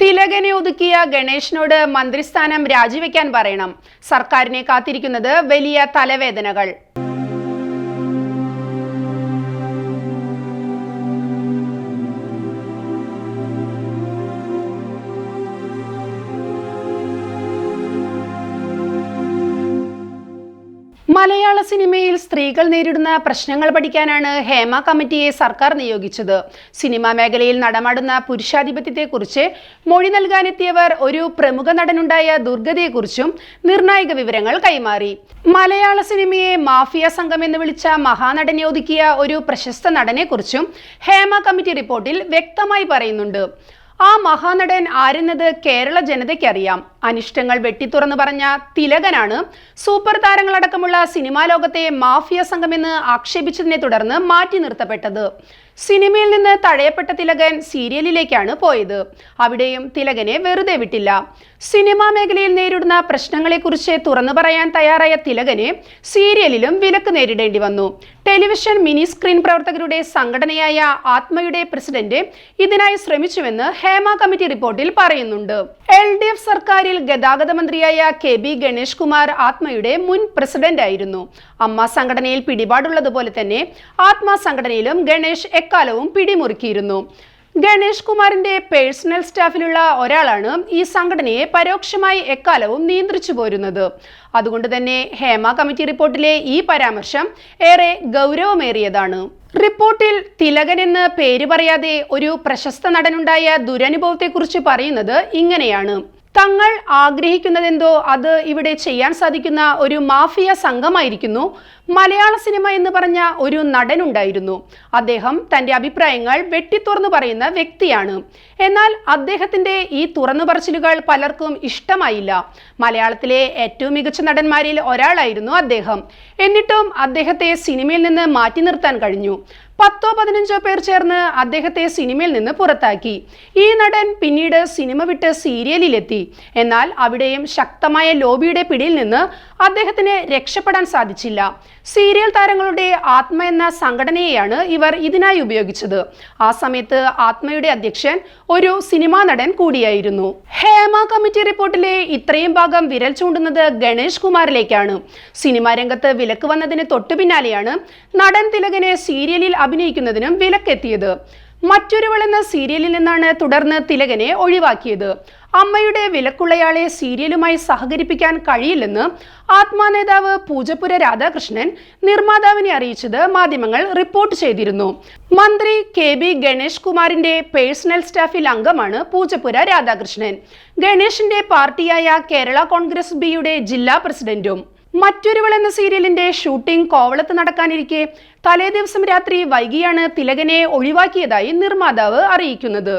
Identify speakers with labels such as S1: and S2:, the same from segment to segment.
S1: തിലകനെ ഒതുക്കിയ ഗണേഷിനോട് മന്ത്രിസ്ഥാനം രാജിവെക്കാൻ പറയണം. സർക്കാരിനെ കാത്തിരിക്കുന്നത് വലിയ തലവേദനകൾ. സിനിമയിൽ സ്ത്രീകൾ നേരിടുന്ന പ്രശ്നങ്ങൾ പഠിക്കാനാണ് ഹേമ കമ്മിറ്റിയെ സർക്കാർ നിയോഗിച്ചത്. സിനിമാ മേഖലയിൽ നടമാടുന്ന പുരുഷാധിപത്യത്തെക്കുറിച്ച് മൊഴി നൽകാനെത്തിയവർ ഒരു പ്രമുഖ നടനുണ്ടായ ദുർഗതയെക്കുറിച്ചും നിർണായക വിവരങ്ങൾ കൈമാറി. മലയാള സിനിമയെ മാഫിയ സംഘം എന്ന് വിളിച്ച മഹാനടനെ ഒതുക്കിയ ഒരു പ്രശസ്ത നടനെക്കുറിച്ചും ഹേമ കമ്മിറ്റി റിപ്പോർട്ടിൽ വ്യക്തമായി പറയുന്നുണ്ട്. ആ മഹാനടൻ ആരെന്നത് കേരള ജനതയ്ക്കറിയാം. അനിഷ്ടങ്ങൾ വെട്ടിത്തുറന്നു പറഞ്ഞ തിലകനാണ് സൂപ്പർ താരങ്ങളടക്കമുള്ള സിനിമാ ലോകത്തെ മാഫിയ സംഘമെന്ന് ആക്ഷേപിച്ചതിനെ തുടർന്ന് മാറ്റി നിർത്തപ്പെട്ടത്. സിനിമയിൽ നിന്ന് തഴയപ്പെട്ട തിലകൻ സീരിയലിലേക്കാണ് പോയത്. അവിടെയും തിലകനെ വെറുതെ വിട്ടില്ല. സിനിമാ മേഖലയിൽ നേരിടുന്ന പ്രശ്നങ്ങളെക്കുറിച്ച് തുറന്നു പറയാൻ തയ്യാറായ തിലകനെ സീരിയലിലും വിലക്ക് നേരിടേണ്ടി വന്നു. ടെലിവിഷൻ മിനി സ്ക്രീൻ പ്രവർത്തകരുടെ സംഘടനയായ ആത്മയുടെ പ്രസിഡന്റ് ഇതിനായി ശ്രമിച്ചുവെന്ന് ഹേമ കമ്മിറ്റി റിപ്പോർട്ടിൽ പറയുന്നുണ്ട്. എൽ ഡി എഫ് സർക്കാരിൽ ഗതാഗത മന്ത്രിയായ കെ ബി ഗണേഷ് കുമാർ ആത്മയുടെ മുൻ പ്രസിഡന്റ് ആയിരുന്നു. അമ്മ സംഘടനയിൽ പിടിപാടുള്ളതുപോലെ തന്നെ ആത്മ സംഘടനയിലും ഗണേഷ് എക്കാലവും പിടിമുറുക്കിയിരുന്നു. ഗണേഷ് കുമാറിന്റെ പേഴ്സണൽ സ്റ്റാഫിലുള്ള ഒരാളാണ് ഈ സംഘടനയെ പരോക്ഷമായി എക്കാലവും നിയന്ത്രിച്ചു പോരുന്നത്. അതുകൊണ്ട് തന്നെ ഹേമ കമ്മിറ്റി റിപ്പോർട്ടിലെ ഈ പരാമർശം ഏറെ ഗൗരവമേറിയതാണ്. റിപ്പോർട്ടിൽ തിലകൻ എന്ന് പേര് പറയാതെ ഒരു പ്രശസ്ത നടനുണ്ടായ ദുരനുഭവത്തെക്കുറിച്ച് പറയുന്നത് ഇങ്ങനെയാണ്. തങ്ങൾ ആഗ്രഹിക്കുന്നതെന്തോ അത് ഇവിടെ ചെയ്യാൻ സാധിക്കുന്ന ഒരു മാഫിയ സംഘമായിരിക്കുന്നു. മലയാള സിനിമ എന്ന് പറഞ്ഞ ഒരു നടനുണ്ടായിരുന്നു അദ്ദേഹം തന്റെ അഭിപ്രായങ്ങൾ വെട്ടിത്തുറന്നു പറയുന്ന വ്യക്തിയാണ്. എന്നാൽ അദ്ദേഹത്തിന്റെ ഈ തുറന്നു പറച്ചിലുകൾ പലർക്കും ഇഷ്ടമായില്ല. മലയാളത്തിലെ ഏറ്റവും മികച്ച നടന്മാരിൽ ഒരാളായിരുന്നു അദ്ദേഹം. എന്നിട്ടും അദ്ദേഹത്തെ സിനിമയിൽ നിന്ന് മാറ്റി നിർത്താൻ കഴിഞ്ഞു. പത്തോ പതിനഞ്ചോ പേർ ചേർന്ന് അദ്ദേഹത്തെ സിനിമയിൽ നിന്ന് പുറത്താക്കി. ഈ നടൻ പിന്നീട് സിനിമ വിട്ട് സീരിയലിലെത്തി. എന്നാൽ അവിടെയും ശക്തമായ ലോബിയുടെ പിടിയിൽ നിന്ന് അദ്ദേഹത്തിന് രക്ഷപ്പെടാൻ സാധിച്ചില്ല. സീരിയൽ താരങ്ങളുടെ ആത്മ എന്ന സംഘടനയെയാണ് ഇവർ ഇതിനായി ഉപയോഗിച്ചത്. ആ സമയത്ത് ആത്മയുടെ അധ്യക്ഷൻ ഒരു സിനിമാ നടൻ കൂടിയായിരുന്നു. ഹേമ കമ്മിറ്റി റിപ്പോർട്ടിലെ ഇത്രയും ഭാഗം വിരൽ ചൂണ്ടുന്നത് ഗണേഷ് കുമാറിലേക്കാണ്. സിനിമാ രംഗത്ത് വിലക്ക് വന്നതിന് തൊട്ടു പിന്നാലെയാണ് നടൻ തിലകനെ സീരിയലിൽ അഭിനയിക്കുന്നതിനും വിലക്കെത്തിയത്. മറ്റൊരുവൾ എന്ന സീരിയലിൽ നിന്നാണ് തുടർന്ന് തിലകനെ ഒഴിവാക്കിയത്. അമ്മയുടെ വിലക്കുള്ളയാളെ സീരിയലുമായി സഹകരിപ്പിക്കാൻ കഴിയില്ലെന്ന് ആത്മാ നേതാവ് പൂജപ്പുര രാധാകൃഷ്ണൻ നിർമ്മാതാവിനെ അറിയിച്ചത് മാധ്യമങ്ങൾ റിപ്പോർട്ട് ചെയ്തിരുന്നു. മന്ത്രി കെ ബി ഗണേഷ് കുമാറിന്റെ പേഴ്സണൽ സ്റ്റാഫിൽ അംഗമാണ് പൂജപ്പുര രാധാകൃഷ്ണൻ. ഗണേഷിന്റെ പാർട്ടിയായ കേരള കോൺഗ്രസ് ബിയുടെ ജില്ലാ പ്രസിഡന്റും മറ്റൊരുവൾ എന്ന സീരിയലിന്റെ ഷൂട്ടിംഗ് കോവളത്ത് നടക്കാനിരിക്കെ തലേ ദിവസം രാത്രി വൈകിയാണ് തിലകനെ ഒഴിവാക്കിയതായി നിർമ്മാതാവ് അറിയിക്കുന്നത്.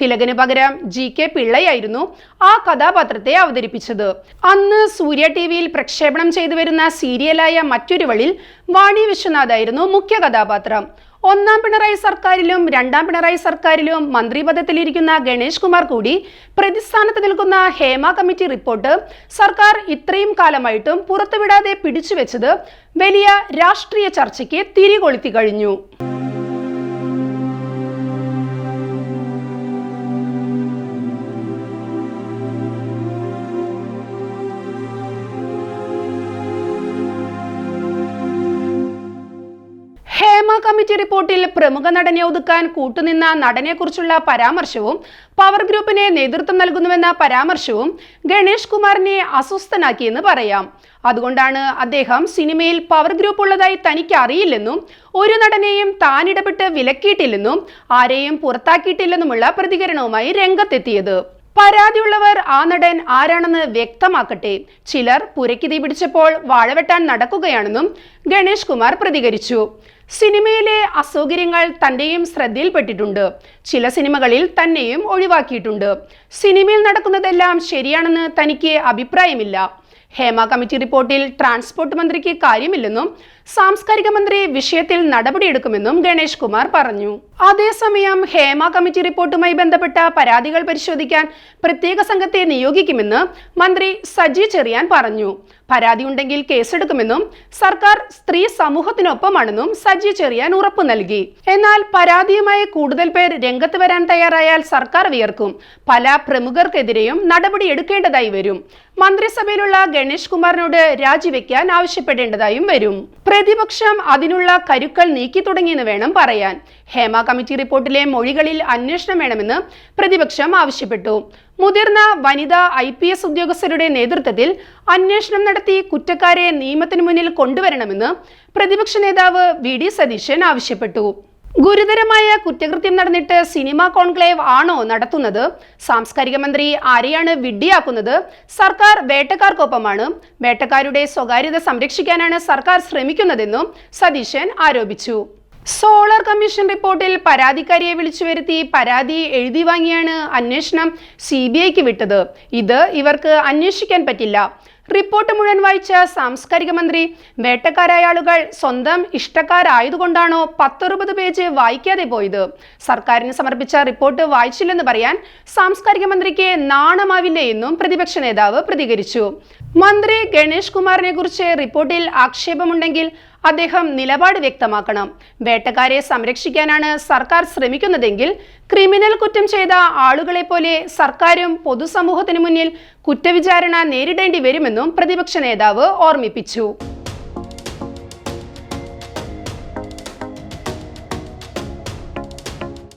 S1: തിലകന് പകരം ജി കെ പിള്ളയായിരുന്നു ആ കഥാപാത്രത്തെ അവതരിപ്പിച്ചത്. അന്ന് സൂര്യ ടി വിയിൽ പ്രക്ഷേപണം ചെയ്തു വരുന്ന സീരിയലായ മറ്റൊരുവളിൽ വാണി വിശ്വനാഥായിരുന്നു മുഖ്യ കഥാപാത്രം. ഒന്നാം പിണറായി സർക്കാരിലും രണ്ടാം പിണറായി സർക്കാരിലും മന്ത്രിപദത്തിലിരിക്കുന്ന ഗണേഷ് കുമാർ കൂടി പ്രതിസ്ഥാനത്ത് നിൽക്കുന്ന ഹേമ കമ്മിറ്റി റിപ്പോർട്ട് സർക്കാർ ഇത്രയും കാലമായിട്ടും പുറത്തുവിടാതെ പിടിച്ചുവെച്ചത് വലിയ രാഷ്ട്രീയ ചർച്ചയ്ക്ക് തിരികൊളുത്തി കഴിഞ്ഞു. ഹേമ റിപ്പോർട്ടിൽ പ്രമുഖ നടനെ ഒതുക്കാൻ കൂട്ടുനിന്ന നടനെക്കുറിച്ചുള്ള പരാമർശവും പവർ ഗ്രൂപ്പിനെ നേതൃത്വം നൽകുന്നുവെന്ന പരാമർശവും ഗണേഷ് കുമാറിനെ അസ്വസ്ഥനാക്കിയെന്ന് പറയാം. അതുകൊണ്ടാണ് അദ്ദേഹം സിനിമയിൽ പവർ ഗ്രൂപ്പ് ഉള്ളതായി തനിക്ക് അറിയില്ലെന്നും ഒരു നടനെയും താൻ ഇടപെട്ട് വിലക്കിയിട്ടില്ലെന്നും ആരെയും പുറത്താക്കിയിട്ടില്ലെന്നുമുള്ള പ്രതികരണവുമായി രംഗത്തെത്തിയത്. പരാതിയുള്ളവർ ആ നടൻ ആരാണെന്ന് വ്യക്തമാക്കട്ടെ. ചിലർ പുരയ്ക്ക് തീ പിടിച്ചപ്പോൾ വാഴവെട്ടാൻ നടക്കുകയാണെന്നും ഗണേഷ് കുമാർ പ്രതികരിച്ചു. സിനിമയിലെ അസൗകര്യങ്ങൾ തന്റെയും ശ്രദ്ധയിൽപ്പെട്ടിട്ടുണ്ട്. ചില സിനിമകളിൽ തന്നെയും ഒഴിവാക്കിയിട്ടുണ്ട്. സിനിമയിൽ നടക്കുന്നതെല്ലാം ശരിയാണെന്ന് തനിക്ക് അഭിപ്രായമില്ല. ഹേമ കമ്മിറ്റി റിപ്പോർട്ടിൽ ട്രാൻസ്പോർട്ട് മന്ത്രിക്ക് കാര്യമില്ലെന്നും സാംസ്കാരിക മന്ത്രി വിഷയത്തിൽ നടപടിയെടുക്കുമെന്നും ഗണേഷ് കുമാർ പറഞ്ഞു. അതേസമയം ഹേമ കമ്മിറ്റി റിപ്പോർട്ടുമായി ബന്ധപ്പെട്ട പരാതികൾ പരിശോധിക്കാൻ പ്രത്യേക സംഘത്തെ നിയോഗിക്കുമെന്ന് മന്ത്രി സജി ചെറിയാൻ പറഞ്ഞു. പരാതി ഉണ്ടെങ്കിൽ കേസെടുക്കുമെന്നും സർക്കാർ സ്ത്രീ സമൂഹത്തിനൊപ്പമാണെന്നും സജി ചെറിയാൻ ഉറപ്പ് നൽകി. എന്നാൽ പരാതിയുമായി കൂടുതൽ പേർ രംഗത്ത് വരാൻ തയ്യാറായാൽ സർക്കാർ വിയർക്കും. പല പ്രമുഖർക്കെതിരെയും നടപടി എടുക്കേണ്ടതായി വരും. മന്ത്രിസഭയിലുള്ള ഗണേഷ് കുമാറിനോട് രാജിവെക്കാൻ ആവശ്യപ്പെടേണ്ടതായും വരും. പ്രതിപക്ഷം അതിനുള്ള കരുക്കൾ നീക്കി തുടങ്ങിയെന്ന് വേണം പറയാൻ. ഹേമ കമ്മിറ്റി റിപ്പോർട്ടിലെ മൊഴികളിൽ അന്വേഷണം വേണമെന്ന് പ്രതിപക്ഷം ആവശ്യപ്പെട്ടു. മുതിർന്ന വനിതാ ഐ പി എസ് ഉദ്യോഗസ്ഥരുടെ നേതൃത്വത്തിൽ അന്വേഷണം നടത്തി കുറ്റക്കാരെ നിയമത്തിന് മുന്നിൽ കൊണ്ടുവരണമെന്ന് പ്രതിപക്ഷ നേതാവ് വി ഡി സതീശൻ ആവശ്യപ്പെട്ടു. ഗുരുതരമായ കുറ്റകൃത്യം നടന്നിട്ട് സിനിമ കോൺക്ലേവ് ആണോ നടത്തുന്നത്? സാംസ്കാരിക മന്ത്രി ആരെയാണ് വിഡ്ഢിയാക്കുന്നത്? സർക്കാർ വേട്ടക്കാർക്കൊപ്പമാണ്. വേട്ടക്കാരുടെ സ്വകാര്യത സംരക്ഷിക്കാനാണ് സർക്കാർ ശ്രമിക്കുന്നതെന്നും സതീശൻ ആരോപിച്ചു. സോളർ കമ്മീഷൻ റിപ്പോർട്ടിൽ പരാതിക്കാരിയെ വിളിച്ചു വരുത്തി പരാതി എഴുതി വാങ്ങിയാണ് അന്വേഷണം സി ബി ഐക്ക് വിട്ടത്. ഇത് ഇവർക്ക് അന്വേഷിക്കാൻ പറ്റില്ല. റിപ്പോർട്ട് മുഴുവൻ വായിച്ച സാംസ്കാരിക മന്ത്രി വേട്ടക്കാരായ ആളുകൾ സ്വന്തം ഇഷ്ടക്കാരായതുകൊണ്ടാണോ പത്തൊറുപത് പേജ് വായിക്കാതെ പോയത്? സർക്കാരിന് സമർപ്പിച്ച റിപ്പോർട്ട് വായിച്ചില്ലെന്ന് പറയാൻ സാംസ്കാരിക മന്ത്രിക്ക് നാണമാവില്ലേ എന്നും പ്രതിപക്ഷ നേതാവ് പ്രതികരിച്ചു. മന്ത്രി ഗണേഷ് കുമാറിനെ കുറിച്ച് റിപ്പോർട്ടിൽ ആക്ഷേപമുണ്ടെങ്കിൽ അദ്ദേഹം നിലപാട് വ്യക്തമാക്കണം. വേട്ടക്കാരെ സംരക്ഷിക്കാനാണ് സർക്കാർ ശ്രമിക്കുന്നതെങ്കിൽ ക്രിമിനൽ കുറ്റം ചെയ്ത ആളുകളെ പോലെ സർക്കാരും പൊതുസമൂഹത്തിനു മുന്നിൽ കുറ്റവിചാരണ നേരിടേണ്ടി വരുമെന്നും പ്രതിപക്ഷ നേതാവ് ഓർമ്മിപ്പിച്ചു.